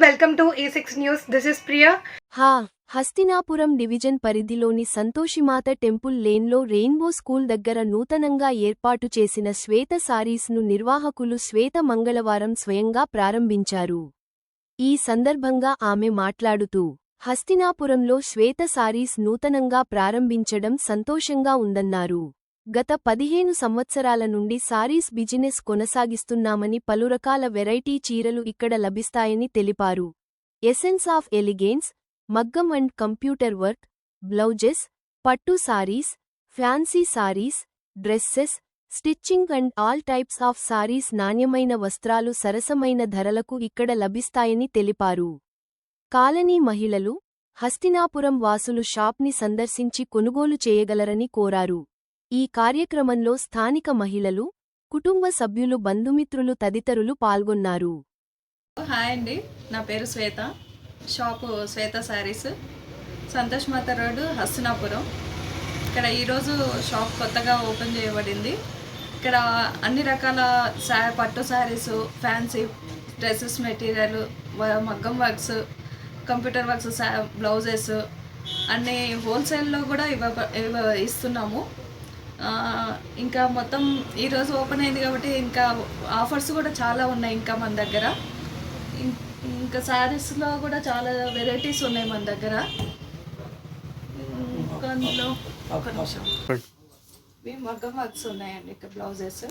Welcome to a six news this is Priya హా Hastinapuram division పరిధిలోని Santoshimata temple లేన్లో rainbow school దగ్గర నూతనంగా ఏర్పాటు చేసిన శ్వేత సారీస్ను నిర్వాహకులు శ్వేత మంగళవారం స్వయంగా ప్రారంభించారు. ఈ సందర్భంగా ఆమె మాట్లాడుతూ హస్తినాపురంలో శ్వేత సారీస్ నూతనంగా ప్రారంభించడం సంతోషంగా ఉందన్నారు. గత పదిహేను సంవత్సరాల నుండి సారీస్ బిజినెస్ కొనసాగిస్తున్నామని పలు రకాల వెరైటీ చీరలు ఇక్కడ లభిస్తాయని తెలిపారు. ఎసెన్స్ ఆఫ్ ఎలిగేన్స్ మగ్గం అండ్ కంప్యూటర్ వర్క్ బ్లౌజెస్ పట్టు saris fancy saris dresses stitching and all types of saris నాణ్యమైన వస్త్రాలు సరసమైన ధరలకు ఇక్కడ లభిస్తాయని తెలిపారు. కాలనీ మహిళలు హస్తినాపురం వాసులు షాప్ని సందర్శించి కొనుగోలు చేయగలరని కోరారు. ఈ కార్యక్రమంలో స్థానిక మహిళలు కుటుంబ సభ్యులు బంధుమిత్రులు తదితరులు పాల్గొన్నారు. హాయ్ అండి. నా పేరు శ్వేత. షాపు శ్వేత శారీస్. సంతోష్ మాత రోడ్డు హస్తినాపురం. ఇక్కడ ఈరోజు షాప్ కొత్తగా ఓపెన్ చేయబడింది. ఇక్కడ అన్ని రకాల శా పట్టు శారీస్ ఫ్యాన్సీ డ్రెస్సెస్ మెటీరియల్ మగ్గం వర్క్స్ కంప్యూటర్ వర్క్స్ బ్లౌజెస్ అన్ని హోల్సేల్లో కూడా ఇవ్వ ఇవ్వ ఇస్తున్నాము. ఇంకా మొత్తం ఈరోజు ఓపెన్ అయింది కాబట్టి ఇంకా ఆఫర్స్ కూడా చాలా ఉన్నాయి ఇంకా మన దగ్గర. ఇంకా శారీస్లో కూడా చాలా వెరైటీస్ ఉన్నాయి మన దగ్గర. నిమిషం. ఇవి మగ్గం వర్క్స్ ఉన్నాయండి ఇక్కడ బ్లౌజెస్.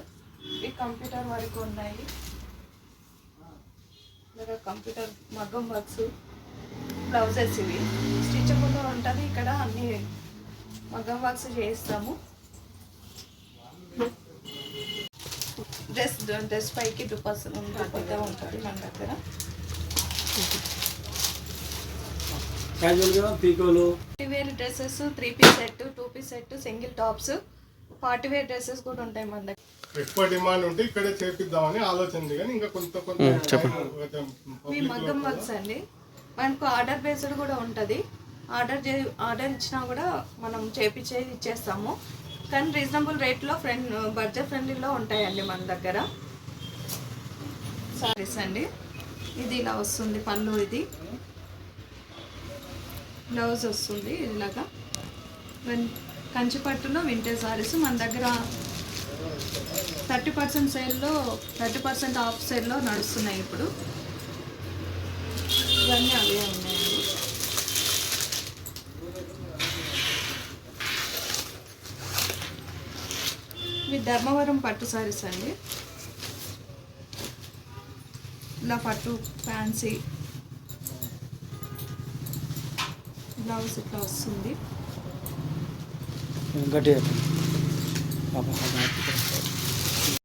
ఇవి కంప్యూటర్ వరకు ఉన్నాయి. ఇక్కడ కంప్యూటర్ మగ్గం వర్క్స్ బ్లౌజెస్ ఇవి. స్టిచబుల్ ఉంటుంది. ఇక్కడ అన్ని మగ్గం వర్క్స్ చేయిస్తాము. డ్రెస్ డ్రెస్ పైకి టూ పర్సెంట్ ఉంటుంది మన దగ్గర. Wear dresses three piece set two piece set single tops party wear dresses కూడా ఉంటాయి మన దగ్గర. ఎక్కువ డిమాండ్ ఉంటే ఇక్కడే చేపిద్దామని ఆలోచన కానీ ఇంకా కొంత కొంత కొంచెం మీ మగ్గం వర్క్స్ అండి. మనకు ఆర్డర్ బేస్డ్ కూడా ఉంటుంది. ఆర్డర్ చే ఆర్డర్ ఇచ్చినా కూడా మనం చేపించే ఇచ్చేస్తాము. కానీ రీజనబుల్ రేట్లో ఫ్రెండ్ బడ్జెట్ ఫ్రెండ్లీలో ఉంటాయండి మన దగ్గర. సారీస్ అండి. ఇది ఇలా వస్తుంది పళ్ళు ఇది. బ్లౌజ్ వస్తుంది ఇలాగా. కంచిపట్టులో వింటేజ్ సారీస్ మన దగ్గర థర్టీ పర్సెంట్ సేల్లో థర్టీ పర్సెంట్ ఆఫ్ సేల్లో నడుస్తున్నాయి ఇప్పుడు. ఇవి ధర్మవరం పట్టు సారీస్ అండి. ఇలా పట్టు ఫ్యాన్సీ బ్లౌజ్ ఇట్లా వస్తుంది. గట్టిగా